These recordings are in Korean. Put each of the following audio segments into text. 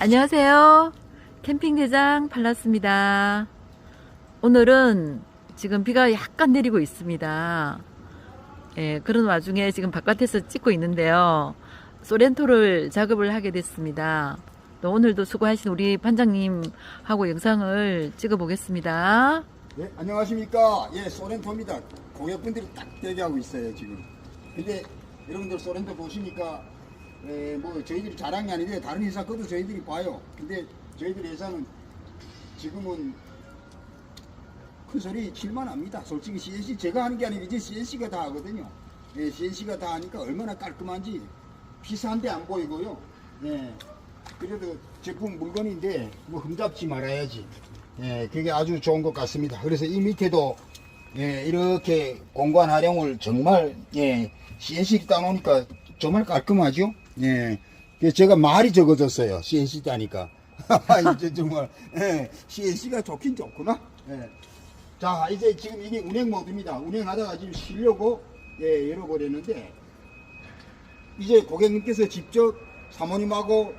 안녕하세요. 캠핑 대장 발랐습니다. 오늘은 지금 비가 약간 내리고 있습니다. 예, 그런 와중에 지금 바깥에서 찍고 있는데요. 소렌토를 작업을 하게 됐습니다. 또 오늘도 수고하신 우리 반장님하고 영상을 찍어 보겠습니다. 네, 안녕하십니까. 예, 소렌토입니다. 고객분들이 딱 대기하고 있어요, 지금. 근데 여러분들 소렌토 보시니까, 에, 뭐, 저희들이 자랑이 아닌데, 다른 회사 것도 저희들이 봐요. 근데 저희들 회사는 지금은 큰 소리 칠만 합니다. 솔직히 CNC 제가 하는 게 아니고 이제 CNC가 다 하거든요. 예, CNC가 다 하니까 얼마나 깔끔한지 비싼데 안 보이고요. 네. 그래도 제품 물건인데 뭐 흠잡지 말아야지. 예, 그게 아주 좋은 것 같습니다. 그래서 이 밑에도 예, 이렇게 공간 활용을 정말 예, CNC 따놓으니까 정말 깔끔하죠. 예. 그래서 제가 말이 적어졌어요. CNC 따니까. 이제 정말 예, CNC가 좋긴 좋구나. 예. 자, 이제 지금 이게 운행 모드입니다. 운행하다가 지금 쉬려고 예, 열어버렸는데 이제 고객님께서 직접 사모님하고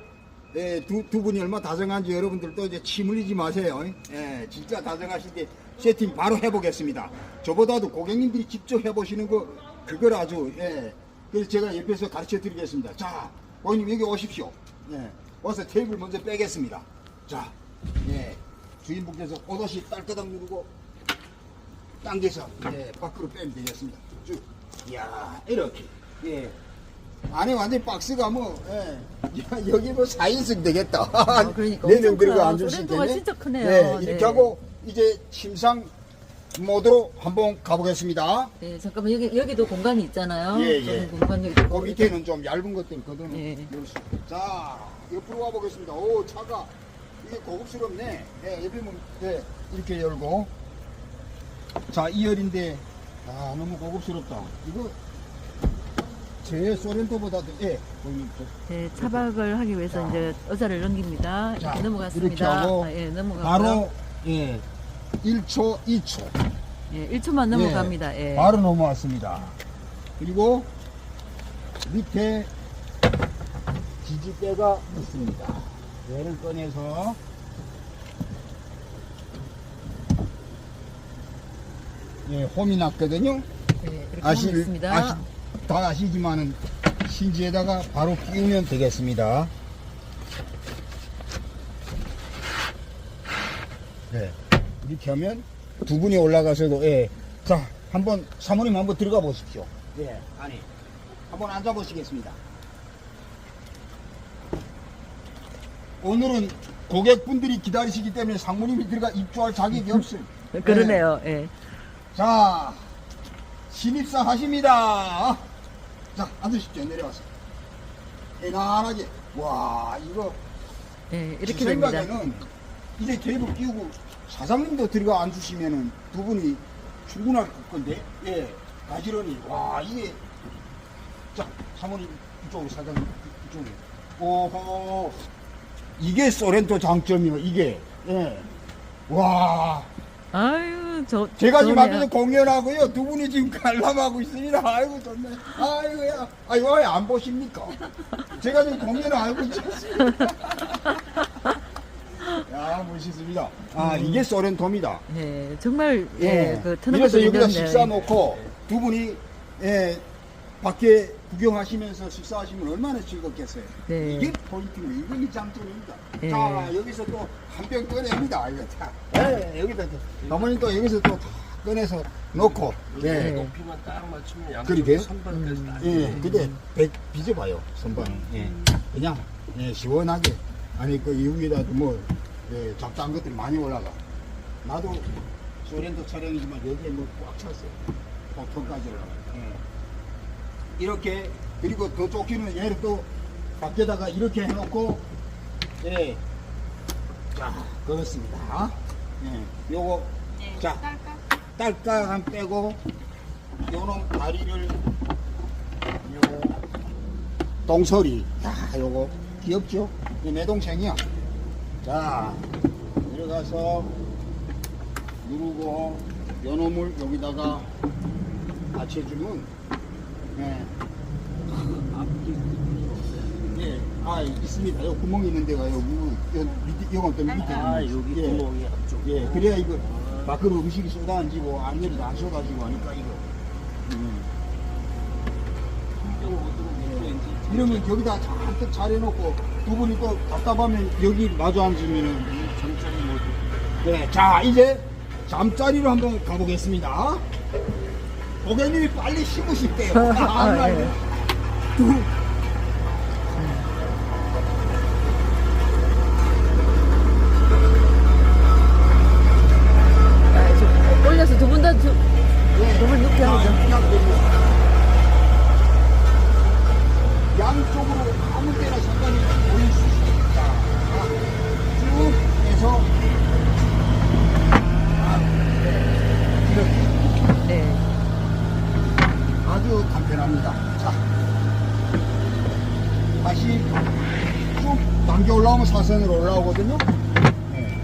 예, 두, 두 분이 얼마 다정한지 여러분들도 이제 침 흘리지 마세요. 예, 진짜 다정하실 때 세팅 바로 해보겠습니다. 저보다도 고객님들이 직접 해보시는 거, 그걸 아주, 예. 그래서 제가 옆에서 가르쳐 드리겠습니다. 자, 고객님 여기 오십시오. 예, 와서 테이블 먼저 빼겠습니다. 자, 예, 주인분께서 오롯이 딸끄닥 누르고 당겨서, 예, 밖으로 빼면 되겠습니다. 쭉. 이야, 이렇게. 예. 안에 완전히 박스가 뭐, 예. 야, 여기 뭐 4인승 되겠다. 그러니까 네명 엄청 들고. 앉을 수 소렌토가 있겠네. 진짜 크네요. 예, 이렇게 네. 하고 이제 침상 모드로 한번 가보겠습니다. 예, 잠깐만 여기 여기도 공간이 있잖아요. 예, 예. 저는 공간이 그 밑에는 좀 얇은 것들 걷어놓은 예. 자, 옆으로 와보겠습니다. 오, 차가 이게 고급스럽네. 예, 옆에 뭐, 예, 이렇게 열고. 자, 2열인데, 아, 너무 고급스럽다. 이거, 제 소렌토보다도, 예, 거기, 저, 예, 차박을 하기 위해서 이제 의자를 넘깁니다. 자, 이렇게 넘어갔습니다. 이렇게 하고 아, 예, 넘어가고요. 바로, 예, 1초, 2초. 예, 1초만 넘어갑니다. 예. 바로 넘어왔습니다. 그리고 밑에 지지대가 있습니다. 얘를 꺼내서 예, 홈이 났거든요. 예, 이렇게 아시, 넘겼습니다. 아시, 다 아시지만은 신지에다가 바로 끼우면 되겠습니다. 네. 이렇게 하면 두 분이 올라가서도, 예. 자, 한번, 사모님 한번 들어가 보십시오. 예, 안에. 한번 앉아 보시겠습니다. 오늘은 고객분들이 기다리시기 때문에 상무님이 들어가 입주할 자격이 없음. 그러네요. 예. 자, 신입사 하십니다. 자, 앉으십시오. 내려와서. 편안하게. 와, 이거. 예, 이렇게 제 됩니다. 생각에는 이제 테이블 끼우고 사장님도 들어가 앉으시면은 두 분이 출근할 건데, 예, 가지런히. 와, 이게. 자, 사모님 이쪽으로 사장님 이쪽으로. 오호. 이게 소렌토 장점이요, 이게. 예. 와. 아유, 저 제가 지금. 앞에서 공연하고요. 두 분이 지금 관람하고 있습니다. 아이고, 좋네. 아이고야. 아이고, 왜 안 보십니까? 제가 지금 공연을 알고 있지 않습니까? 야, 멋있습니다. 아, 이게 소렌토입니다. 예, 정말 예, 예. 그 트는 이래서 여기다 있는데. 식사 놓고 두 분이, 예, 밖에 구경하시면서 식사하시면 얼마나 즐겁겠어요. 네. 이게 포인트입니다. 이게 장점입니다. 예. 자, 여기서 또 한 병 꺼냅니다. 이거 자. 예, 여기다. 어머니 또 여기서 또다 꺼내서 놓고. 예. 네. 높이만 딱 맞추면 양 그러게요? 선반까지 다 예, 근데 배, 빚어봐요, 선반은. 예. 그냥, 예, 시원하게. 아니, 그 이후에다 뭐, 예, 잡다한 것들이 많이 올라가. 나도 소렌토 촬영이지만 여기에 뭐 꽉 찼어요. 보통까지 올라가. 예. 이렇게, 그리고 더 쫓기는 얘를 또 밖에다가 이렇게 해놓고, 예. 자, 그렇습니다. 예, 요거, 자, 딸깍 한 빼고, 요놈 다리를 요거 동설이 자 요거 귀엽죠? 이내 동생이야 자 들어가서 누르고 요놈을 여기다가 받쳐주면 예. 예. 아 있습니다. 요 구멍이 있는 데가 여기 요 밑에 요건 또 밑에 아 여기 예. 구멍이 앞쪽. 예, 그래야 이거 밖으로 음식이 쏟아지고 안열이 다 쏟아지고 하니까 이거. 음. 풍경 모드로 밑에 이러면 여기다 잔뜩 차려놓고 두 분이 또 답답하면 여기 마주 앉으면은 잠자리 모드. 네, 자 이제 잠자리로 한번 가보겠습니다. 고객님이 빨리 쉬고 싶대요. 아, 예. 두, 올라오면 사선으로 올라오거든요. 네.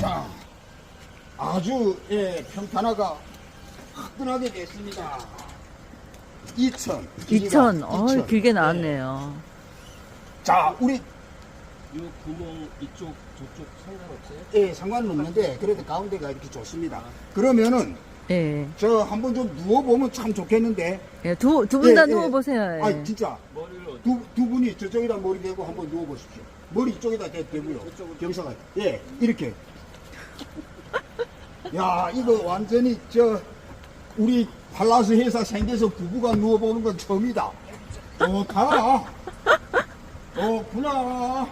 자, 아주 예, 평탄화가 화끈하게 됐습니다. 2천. 2천. 어, 길게 나왔네요. 자, 우리 요 구멍 이쪽 저쪽 상관없어요? 예, 상관은 없는데 그래도 가운데가 이렇게 좋습니다. 그러면은 예. 저 한번 좀 누워보면 참 좋겠는데. 예, 두, 두 분 다 예, 예. 누워보세요. 예. 아, 진짜. 두, 두 분이 저쪽에다 머리 대고 한번 누워보십시오. 머리 이쪽에다 대, 대고요. 경사가. 예, 이렇게. 야, 이거 완전히 저, 우리 팔라스 회사 생겨서 부부가 누워보는 건 처음이다. 좋다. 좋구나.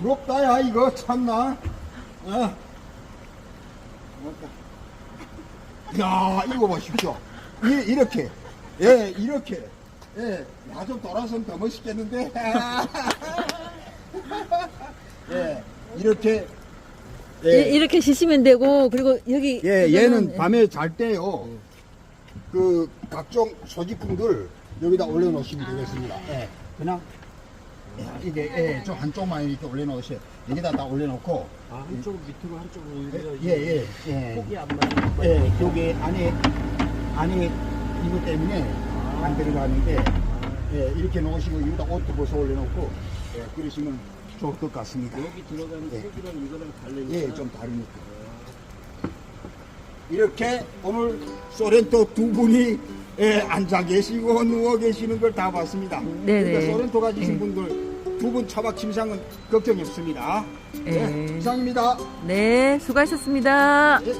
부럽다, 야, 이거 참나. 어. 고맙다. 야, 이거 보십시오. 이, 이렇게. 예, 이렇게. 예, 나 좀 돌아서면 더 멋있겠는데. 예, 이렇게. 이- 이렇게 쉬시면 되고, 그리고 여기. 예, 이거는, 얘는 밤에 잘 때요. 그 각종 소지품들 여기다 올려놓으시면 되겠습니다. 예, 그냥 예, 이게 예, 좀 한쪽만 이렇게 올려놓으세요. 여기다 다 올려놓고. 아 한쪽 밑으로 한쪽으로 예, 예, 예. 예. 폭이 안 맞는 예, 여기 안에 안에 이거 때문에 안 들어가는데 예, 이렇게 놓으시고 여기다 옷도 벗어 올려놓고 예, 그러시면 좋을 것 같습니다. 여기 들어가는 예. 색이랑 이거랑 다르니까. 예, 좀 다르니까. 이렇게 오늘 소렌토 두 분이 예, 앉아 계시고 누워 계시는 걸 다 봤습니다. 네네. 그러니까 소렌토 가지신 예. 분들 두분 차박 침상은 걱정이 없습니다. 예. 예, 이상입니다. 네, 수고하셨습니다. 예.